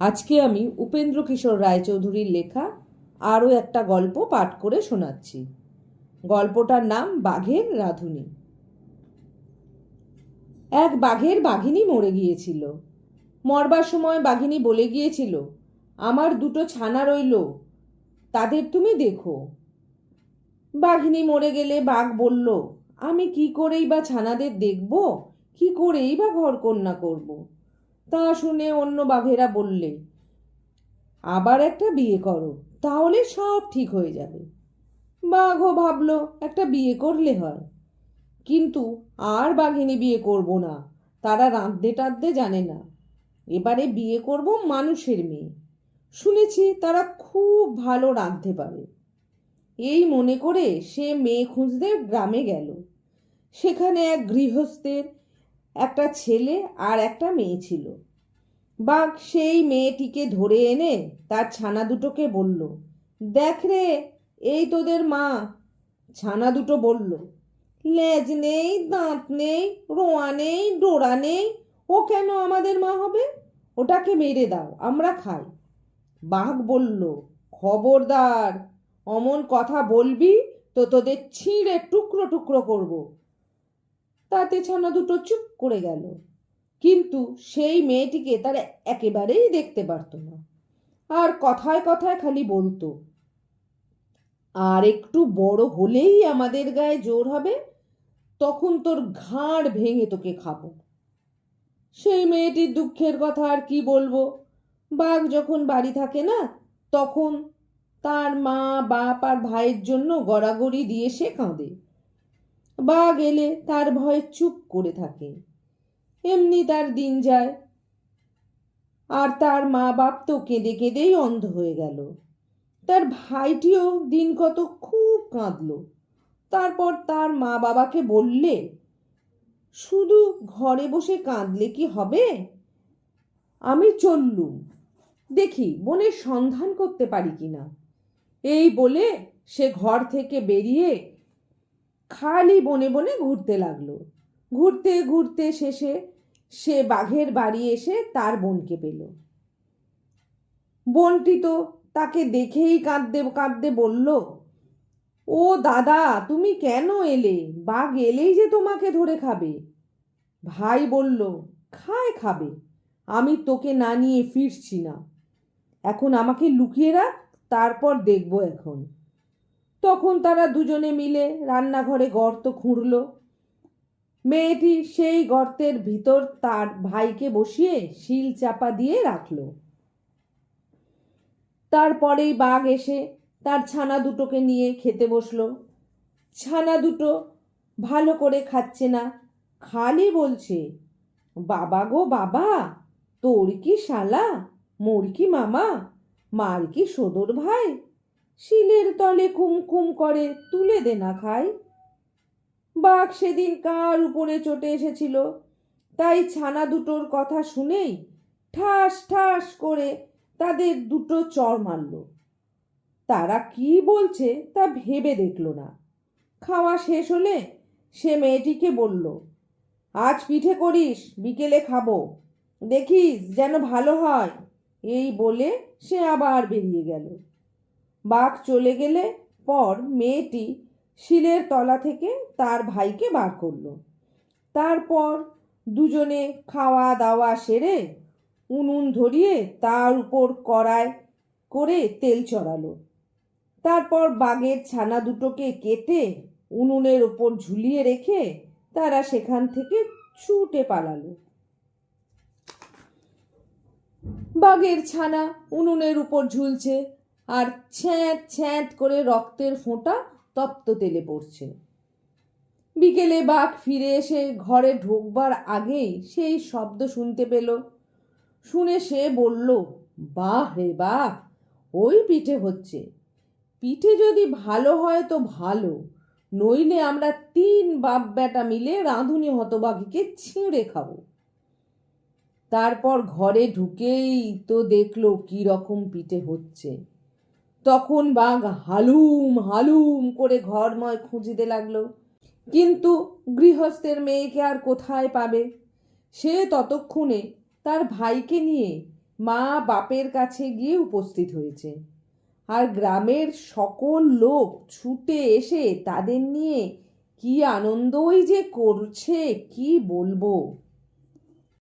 আজকে আমি উপেন্দ্র কিশোর রায়চৌধুরীর লেখা আরও একটা গল্প পাঠ করে শোনাচ্ছি। গল্পটার নাম বাঘের রাধুনী। এক বাঘের বাঘিনী মরে গিয়েছিল। মরবার সময় বাঘিনী বলে গিয়েছিল, আমার দুটো ছানা রইল, তাদের তুমি দেখো। বাঘিনী মরে গেলে বাঘ বলল, আমি কি করেই বা ছানাদের দেখব? কি করেই বা ঘর কন্যা করব? তা শুনে অন্য বাঘেরা বললে, আবার একটা বিয়ে করো, তাহলে সব ঠিক হয়ে যাবে। বাঘও ভাবলো, একটা বিয়ে করলে হয়। কিন্তু আর বাঘিনী বিয়ে করব না, তারা রাঁধতে টাঁধতে জানে না। এবারে বিয়ে করব মানুষের মেয়ে। শুনেছি তারা খুব ভালো রাঁধতে পারে। এই মনে করে সে মেয়ে খুঁজতে গ্রামে গেল। সেখানে এক গৃহস্থের একটা ছেলে আর একটা মেয়ে ছিল। বাঘ সেই মেয়েটিকে ধরে এনে তার ছানা দুটোকে বলল, দেখ রে, এই তোদের মা। ছানা দুটো বলল, লেজ নেই, দাঁত নেই, রোয়া নেই, ডোরা নেই, ও কেন আমাদের মা হবে? ওটাকে মেরে দাও, আমরা খাই। বাঘ বলল, খবরদার, অমন কথা বলবি তো তোদের ছিঁড়ে টুকরো টুকরো করব। তাতে ছানা দুটো চুপ করে গেল। কিন্তু সেই মেয়েটিকে তারা একেবারেই দেখতে পারতো না। আর কথায় কথায় খালি বলতো, আর একটু বড় হলেই আমাদের গায়ে জোর হবে, তখন তোর ঘাড় ভেঙে তোকে খাব। সেই মেয়েটির দুঃখের কথা আর কি বলব? বাঘ যখন বাড়ি থাকে না, তখন তার মা, বাপ আর ভাইয়ের জন্য গড়াগড়ি দিয়ে সে কাঁদে। বাঘ এলে তার ভয়ে চুপ করে থাকে। এমনি তার দিন যায়। আর তার মা বাপ তো কেঁদে কেঁদেই অন্ধ হয়ে গেল। তার ভাইটিও দিন কত খুব কাঁদল। তারপর তার মা বাবাকে বললে, শুধু ঘরে বসে কাঁদলে কি হবে? আমি চললুম। দেখি বনের সন্ধান করতে পারি কিনা। এই বলে সে ঘর থেকে বেরিয়ে খালি বনে বনে ঘুরতে লাগল। ঘুরতে ঘুরতে শেষে সে বাঘের বাড়ি এসে তার বোনকে পেল। বোনটি তো তাকে দেখেই কাঁদতে কাঁদতে বলল, ও দাদা, তুমি কেন এলে? বাঘ এলেই যে তোমাকে ধরে খাবে। ভাই বলল, খায় খাবে, আমি তোকে না নিয়ে ফিরছি না। এখন আমাকে লুকিয়ে রাখ, তারপর দেখব এখন। তখন তারা দুজনে মিলে রান্নাঘরে গর্ত খুঁড়ল। মেয়েটি সেই গর্তের ভিতর তার ভাইকে বসিয়ে শিল চাপা দিয়ে রাখল। তারপরেই বাঘ এসে তার ছানা দুটোকে নিয়ে খেতে বসল। ছানা দুটো ভালো করে খাচ্ছে না, খালি বলছে, বাবা গো বাবা, তোর কি শালা? মোর কি মামা? মার কি সদর ভাই? শিলের তলে কুমকুম করে তুলে দে না খাই। বাঘ সেদিন কার উপরে চটে এসেছিল? তাই ছানা দুটোর কথা শুনেই ঠাস ঠাস করে তাদের দুটো চর মারল। তারা কি বলছে তা ভেবে দেখল না। খাওয়া শেষ হলে সে মেয়েটিকে বলল, আজ পিঠে করিস, বিকেলে খাব। দেখিস যেন ভালো হয়। এই বলে সে আবার বেরিয়ে গেল। বাঘ চলে গেলে পর মেয়েটি শিলের তলা থেকে তার ভাইকে বার করল। তারপর দুজনে খাওয়া দাওয়া সেরে উনুন ধরিয়ে তার উপর কড়ায় করে তেল চড়ালো। তারপর বাঘের ছানা দুটোকে কেটে উনুনের ওপর ঝুলিয়ে রেখে তারা সেখান থেকে ছুটে পালালো। বাঘের ছানা উনুনের উপর ঝুলছে আর ছ্যাঁত ছ্যাঁত করে রক্তের ফোঁটা তপ্ত তেলে পড়ছে। বিকেলে বাঘ ফিরে এসে ঘরে ঢোকবার আগেই সেই শব্দ শুনতে পেল। শুনে সে বলল, বাহ রে বাহ, ওই পিঠে হচ্ছে। পিঠে যদি ভালো হয় তো ভালো, নইলে আমরা তিন বাপ বেটা মিলে রাঁধুনি হতবাঘিকে ছিঁড়ে খাব। তারপর ঘরে ঢুকেই তো দেখল কি রকম পিঠে হচ্ছে। তখন বাঘ হালুম হালুম করে ঘরময় খুঁজিতে লাগল। কিন্তু গৃহস্থের মেয়েকে আর কোথায় পাবে? সে ততক্ষণে তার ভাইকে নিয়ে মা বাপের কাছে গিয়ে উপস্থিত হয়েছে। আর গ্রামের সকল লোক ছুটে এসে তাদের নিয়ে কি আনন্দই যে করছে, কি বলব?